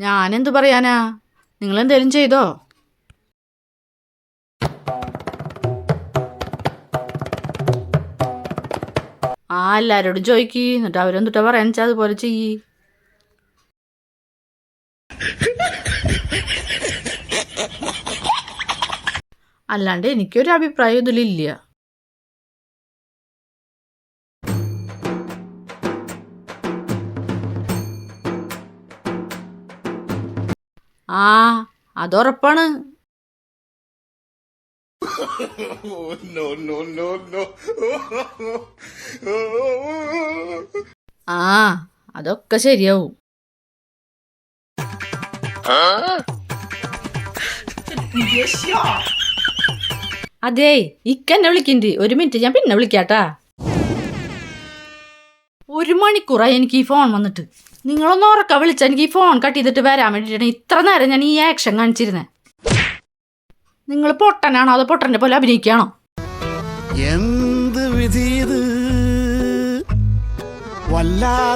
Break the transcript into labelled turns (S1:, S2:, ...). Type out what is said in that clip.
S1: ഞാനെന്ത് പറയാനാ? നിങ്ങൾ എന്തേലും ചെയ്തോ? ആ എല്ലാരോടും ചോദിക്കി. എന്നിട്ട് അവരെന്തുട്ടാ പറയാൻ വെച്ചാൽ അതുപോലെ ചെയ്യ്. അല്ലാണ്ട് എനിക്കൊരു അഭിപ്രായം ഇതിലില്ല. ആ അതുറപ്പാണ്. ആ അതൊക്കെ ശരിയാവും. അതെ ഇക്കെന്നെ വിളിക്കണ്ട്. ഒരു മിനിറ്റ് ഞാൻ പിന്നെ വിളിക്കാട്ടാ. ഒരു മണിക്കൂറായി എനിക്ക് ഈ ഫോൺ വന്നിട്ട്. നിങ്ങളൊന്ന് ഉറക്ക വിളിച്ച എനിക്ക് ഈ ഫോൺ കട്ട് ചെയ്തിട്ട് വരാൻ വേണ്ടിയിട്ടാണ് ഇത്ര നേരം ഞാൻ ഈ ആക്ഷൻ കാണിച്ചിരുന്നത് നിങ്ങൾ പൊട്ടനാണോ അത് പൊട്ടന്റെ പോലെ അഭിനയിക്കുകയാണോ?
S2: എന്ത് വിധി വല്ലാ